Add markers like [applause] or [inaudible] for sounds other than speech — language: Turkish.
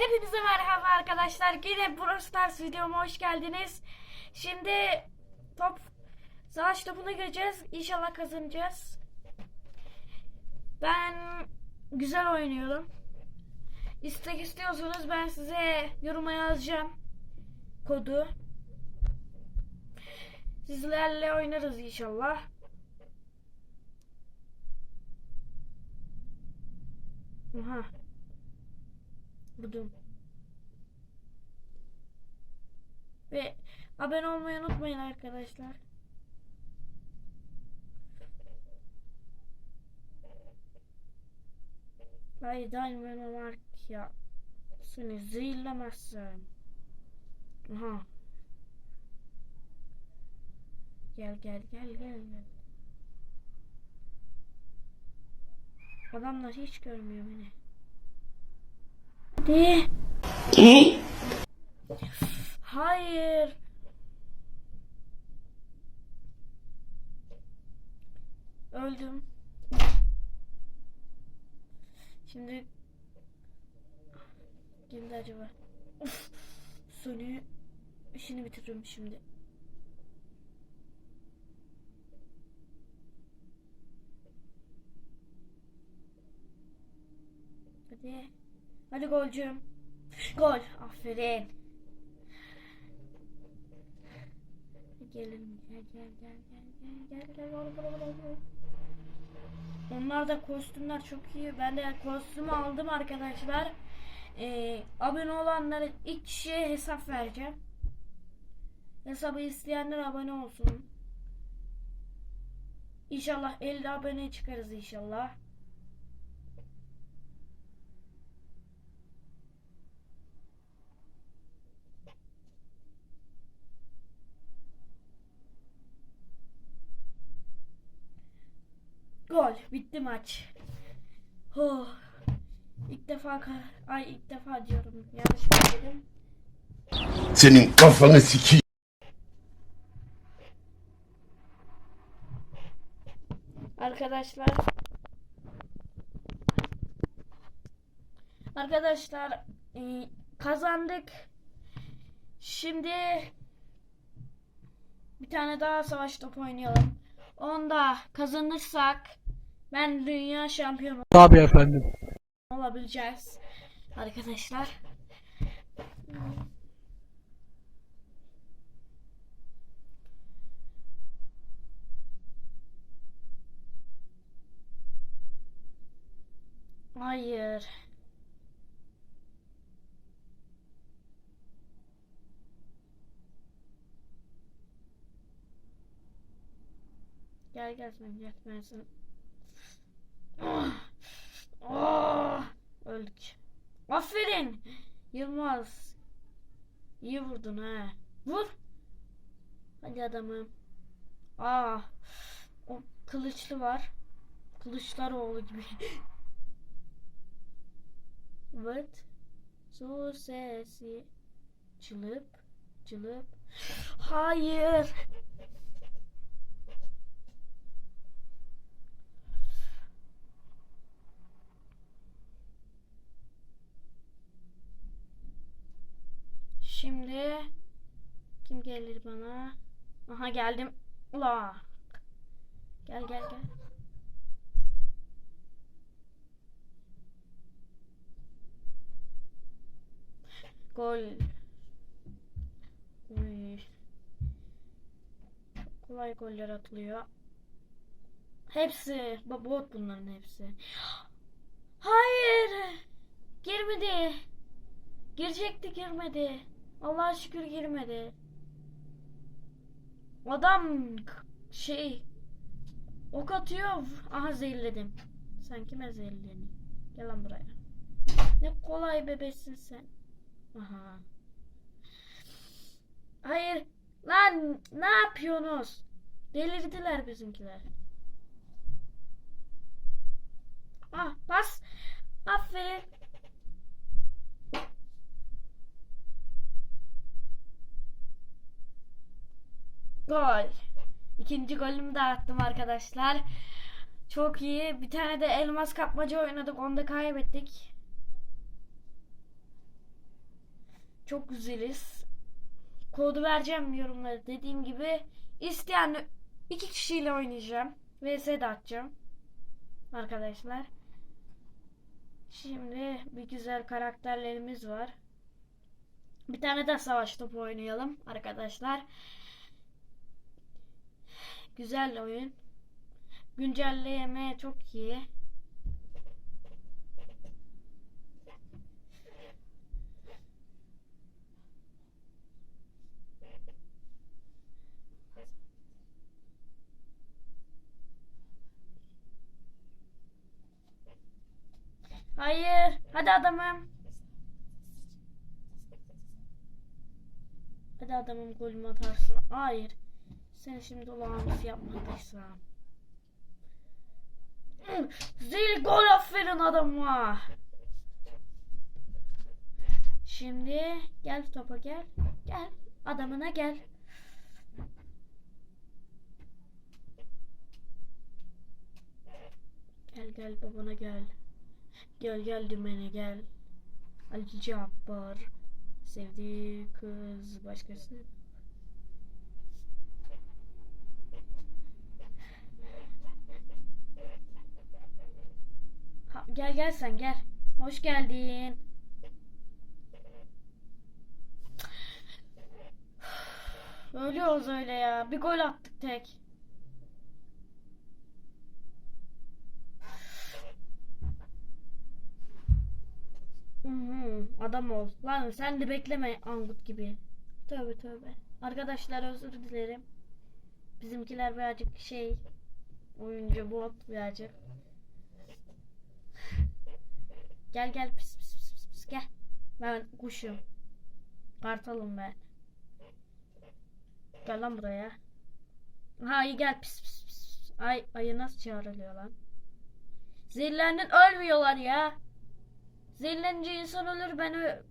Hepinize merhaba arkadaşlar. Yine Brawl Stars videoma hoş geldiniz. Şimdi top savaş topuna gireceğiz. İnşallah kazanacağız. Ben güzel oynuyorum. İstek istiyorsanız ben size yoruma yazacağım kodu. Sizlerle oynarız inşallah. Aha. Vurdum. Ve abone olmayı unutmayın arkadaşlar. Hayır daima var ya. Seni zehirlemezsen. Aha. Gel gel gel gel gel. Adamlar hiç görmüyor beni. Hadi. Hayır. Öldüm. Şimdi kimdi acaba? Of. [laughs] Sony işini bitiririm şimdi. Hadi. Hadi golcüm. Gol. Aferin. Gelin. Gel gel gel gel gel gel gol, gol, gol. Onlar da kostümler çok iyi. Ben de kostümü aldım arkadaşlar. Ee, abone olanlara ilk kişiye hesap vereceğim. Hesabı isteyenler abone olsun. İnşallah 50 abone çıkarız inşallah. Gol. Bitti maç. Oh. İlk defa ay ilk defa diyorum. Yanlış dedim. Senin kafanı sikeyim. Arkadaşlar Arkadaşlar e, kazandık. Şimdi bir tane daha savaş topu oynayalım. Onda kazanırsak ben dünya şampiyonu Tabii efendim. olabileceğiz. Arkadaşlar. Hayır. Gel gel sen gel ben. Ah! Ah! Öldük. Aferin. Yılmaz. İyi vurdun ha. Vur. Hadi adamım. Aa. O kılıçlı var. Kılıçlar oğlu gibi. [laughs] evet. Su sesi. Çılıp. Çılıp. Hayır. Şimdi kim gelir bana? Aha geldim. La. Gel gel gel. Gol. Uy. Kolay goller atılıyor. Hepsi. Bot bunların hepsi. Hayır. Girmedi. Girecekti girmedi. Allah'a şükür girmedi. Adam şey ok atıyor. Aha zehirledim. Sen kime zehirledin? Gel lan buraya. Ne kolay bebesin sen. Aha. Hayır. Lan ne yapıyorsunuz? Delirdiler bizimkiler. Ah bas. Aferin. Gol. İkinci golümü de attım arkadaşlar. Çok iyi. Bir tane de elmas kapmaca oynadık. Onu da kaybettik. Çok güzeliz. Kodu vereceğim yorumlara dediğim gibi. İsteyen iki kişiyle oynayacağım. VS de atacağım. Arkadaşlar. Şimdi bir güzel karakterlerimiz var. Bir tane de savaş topu oynayalım arkadaşlar. Güzel oyun. Güncelleme çok iyi. Hayır. Hadi adamım. Hadi adamım golümü atarsın. Hayır. Sen şimdi olağanüstü yapmadıysam. Hı, Zil gol aferin adama. Şimdi gel topa gel. Gel. Adamına gel. Gel gel babana gel. Gel gel dümene gel. Ali Cabbar. Sevdiği kız başkası. Ha, gel gel sen gel. Hoş geldin. Ölüyoruz öyle ya. Bir gol attık tek. Adam ol. Lan sen de bekleme Angut gibi. Tövbe tövbe. Arkadaşlar özür dilerim. Bizimkiler birazcık şey oyuncu bot birazcık. Gel gel pis pis pis pis, pis gel. Ben kuşum. Kartalım ben. Gel lan buraya. Ha iyi gel pis pis pis. Ay ayı nasıl çağrılıyor lan? Zehirlendin ölmüyorlar ya. Zehirlenince insan ölür ben